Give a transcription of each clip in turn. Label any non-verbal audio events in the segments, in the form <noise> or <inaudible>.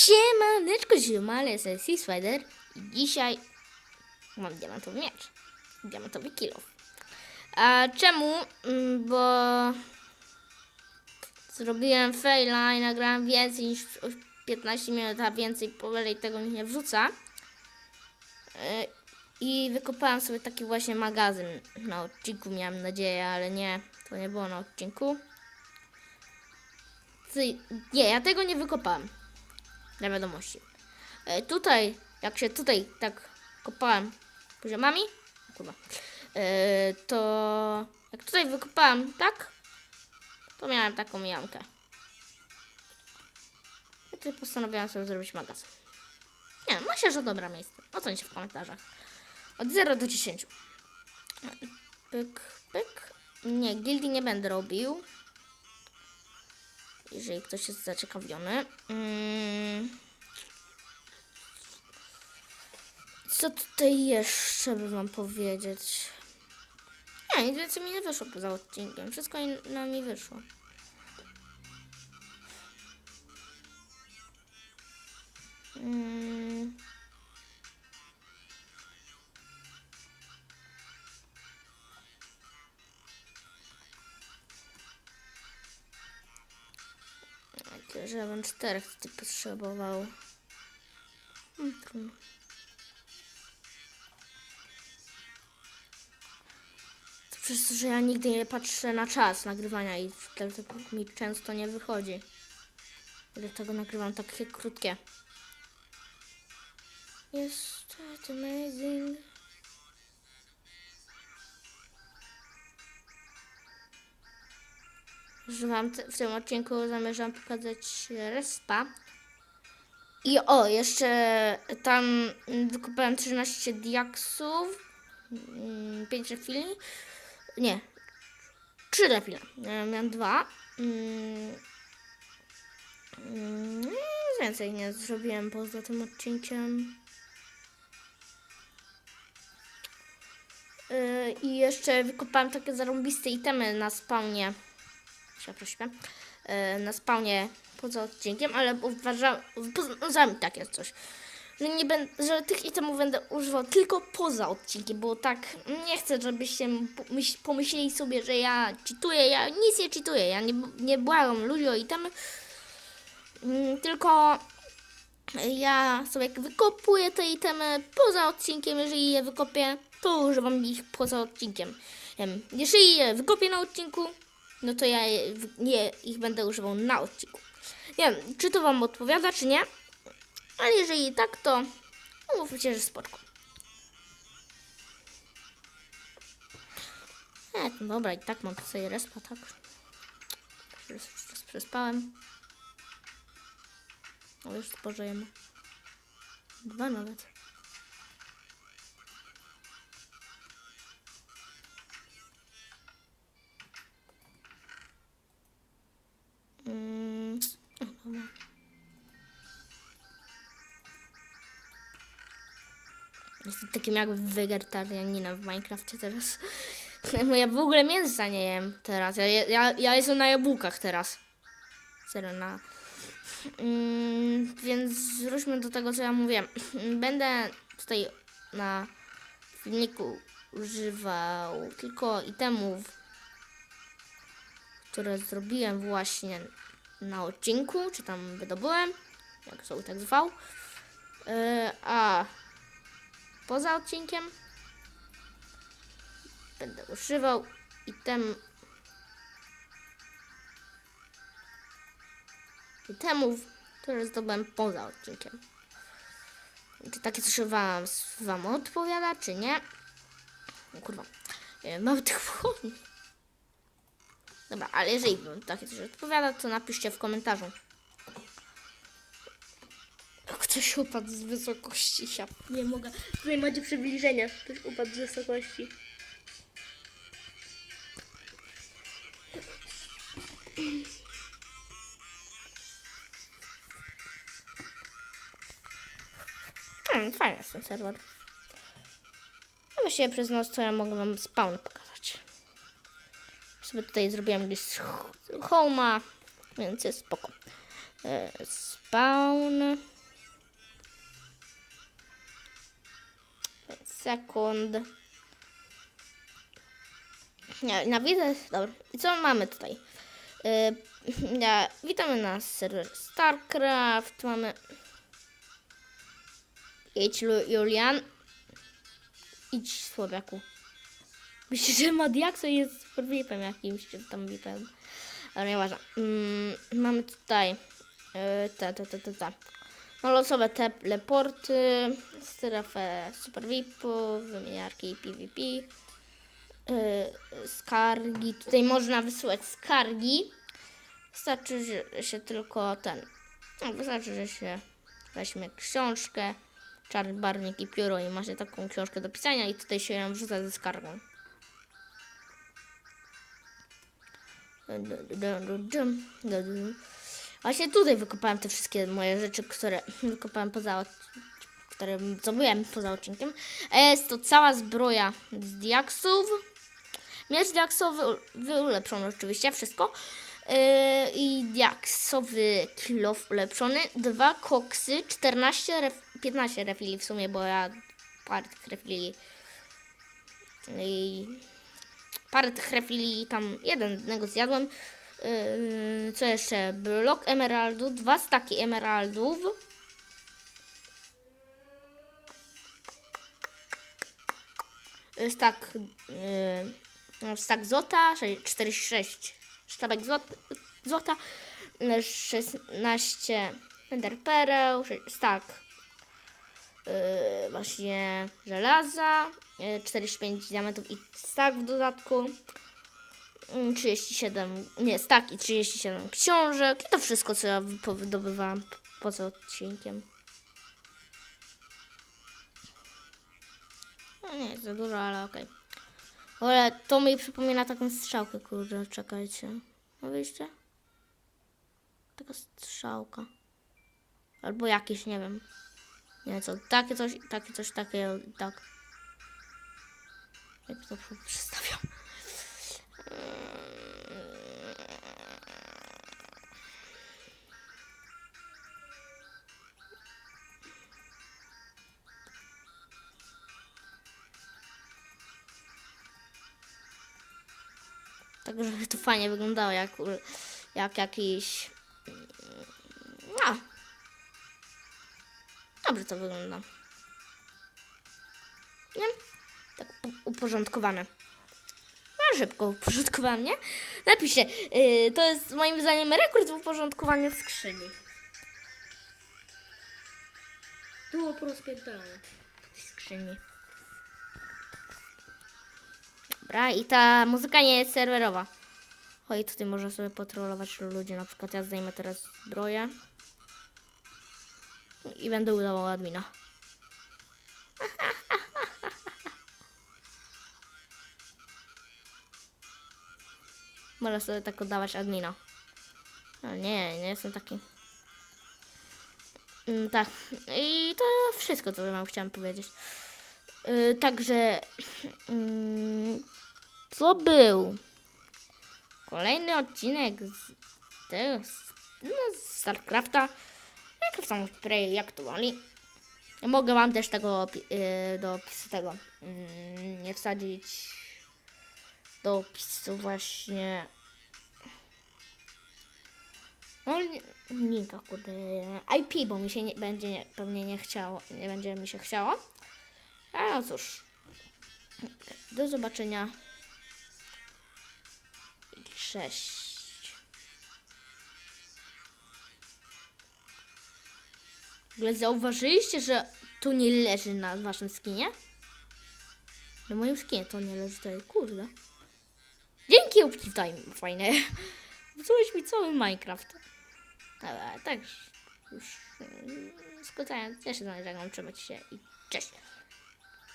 Siemaneczko, ziomale, jestem Sea Spider i dzisiaj mam diamentowy miecz, diamentowy kill. A czemu? Mm, Bo zrobiłem faila i nagrałem więcej niż 15 minut, a więcej powyżej tego mi nie wrzuca. Yy, I wykopałem sobie taki właśnie magazyn na odcinku, miałem nadzieję, ale nie, to nie było na odcinku. Nie, ja tego nie wykopałem dla wiadomości. E, tutaj, jak się tutaj tak kopałem poziomami, kurwa, e, to jak tutaj wykopałem tak, to miałem taką jamkę. I tutaj postanowiłem sobie zrobić magazyn. Nie, myślę, że dobre miejsce. Ocencie w komentarzach. Od 0 do 10. Pyk, pyk. Nie, gildii nie będę robił jeżeli ktoś jest zaciekawiony. Mm. Co tutaj jeszcze by wam powiedzieć? Nie, nic więcej mi nie wyszło poza odcinkiem. Wszystko na mi wyszło. Mm. Że bym czterech potrzebował. Trudno. To przez to, że ja nigdy nie patrzę na czas nagrywania i dlatego mi często nie wychodzi. Dlatego nagrywam takie krótkie. Jest to amazing. Że te, w tym odcinku zamierzam pokazać respa. I o, jeszcze tam mm, wykupałem 13 diaksów, 5 refili. Nie, 3 refile. Ja Miałem dwa. Mm, mm, więcej nie zrobiłem poza tym odcinkiem. Yy, I jeszcze wykopałem takie zarąbiste itemy na spawnie przepraszam, e, na spawnie poza odcinkiem, ale uważam, uważam tak jest coś, że nie będę, że tych itemów będę używał tylko poza odcinkiem, bo tak nie chcę, żebyście pomyśl- pomyśleli sobie, że ja cheatuję, ja nic nie cheatuję, ja nie, nie błagam ludzi o itemy, Mm, tylko ja sobie wykopuję te itemy poza odcinkiem, jeżeli je wykopię, to używam ich poza odcinkiem. Em, Jeżeli je wykopię na odcinku, no to ja nie, ich będę używał na odcinku. Nie wiem, czy to Wam odpowiada, czy nie, ale jeżeli tak, to mówcie, że spoko. E, no dobra, i tak mam sobie respa, tak? Już przespałem. O, już spożyjemy. Dwa nawet. Jestem takim jakby wegetarianinem w Minecrafcie teraz. Bo <laughs> ja w ogóle mięsa nie jem teraz. Ja, ja, ja jestem na jabłkach teraz. Serio, na... Mm, więc wróćmy do tego, co ja mówiłem. <clears throat> Będę tutaj na filmiku używał tylko itemów, które zrobiłem właśnie na odcinku, czy tam wydobyłem, jak sobie tak zwał. Yy, a poza odcinkiem będę używał item itemów, które zdobyłem poza odcinkiem. Czy takie coś wam, wam odpowiada, czy nie? Kurwa, mam tych wchodni. Dobra, ale jeżeli wam takie coś odpowiada, to napiszcie w komentarzu. Ktoś upadł z wysokości. Ja nie mogę. Tutaj macie przybliżenie. Ktoś upadł z wysokości. Hmm, fajny jest ten serwer. A właściwie przez noc to ja mogę wam spawn pokazać. Sobie tutaj zrobiłem gdzieś home'a, więc jest spoko. E, Spawn. Sekund. Nie, na widzę. Dobra. I co mamy tutaj? Yy, ja, witamy na serwer StarCraft. Mamy. Idź, Julian. Idź, słabiaku. Myślę, że Madiakso jest VIP-em jakimś, czy tam VIP-em. Ale nieważne. Mm, mamy tutaj yy, te, te, te, te, te. No, losowe teleporty, strefę super VIP-u, wymieniarki PvP, yy, skargi. Tutaj można wysyłać skargi. Wystarczy, że się tylko ten. No, wystarczy, że się weźmie książkę, czarny barwnik i pióro i macie taką książkę do pisania i tutaj się ją wrzuca ze skargą. Właśnie tutaj wykopałem te wszystkie moje rzeczy, które <laughs> wykopałem poza które zrobiłem poza odcinkiem. Jest to cała zbroja z diaksów. Miecz diaksowy wy- ulepszony oczywiście, wszystko. Yy, I diaksowy kilof ulepszony. Dwa koksy, 14, ref, 15 refili w sumie, bo ja parę tych refili i parę tych refili tam jednego zjadłem. Yy, co jeszcze? Blok emeraldu, dwa staki emeraldów. Yy, Stak, yy, no, stak złota, sze- 46 sztabek złot, złota, yy, 16 ender pereł, stak właśnie żelaza, yy, 45 diamentów i stak w dodatku. Mm, 37, nie, tak i 37 książek i to wszystko, co ja wydobywałam poza odcinkiem. No nie jest za dużo, ale okej. Ale to mi przypomina taką strzałkę, kurde, czekajcie. No wyjście? Taka strzałka. Albo jakieś, nie wiem. Nie wiem co, takie coś, takie coś, takie, tak. Jak to przedstawiam? Tak, żeby <laughs> to fajnie wyglądało, jak, jak jakiś... No. Dobrze to wygląda. Nie? Tak uporządkowane. Szybko uporządkowałem, nie? Napiszcie, yy, to jest moim zdaniem rekord w uporządkowaniu skrzyni. Było porozpierdolone w skrzyni. Dobra, i ta muzyka nie jest serwerowa. Oj, tutaj można sobie patrolować ludzi. Na przykład ja zdejmę teraz zbroję. I będę udawał admina. Można sobie tak oddawać admina. No nie, nie jestem taki. Mm, tak. I to wszystko, co wam chciałam powiedzieć. Yy, także. mm, co był? Kolejny odcinek z tego. Z, no, z StarCrafta. Jak tam spray, jak to woli. Mogę wam też tego yy, do opisu tego mm, nie wsadzić do opisu właśnie no nie- linka kurde IP, bo mi się nie, będzie nie, pewnie nie chciało, nie będzie mi się chciało. No cóż. Do zobaczenia. Cześć. W zauważyliście, że tu nie leży na waszym skinie? Na moim skinie to nie leży tutaj, kurde. Dzięki Uptime, fajne. <laughs> Zepsułeś mi cały Minecraft. Dobra, tak już mm, składając, ja się z żegnam, trzymajcie się i cześć.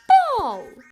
Poł!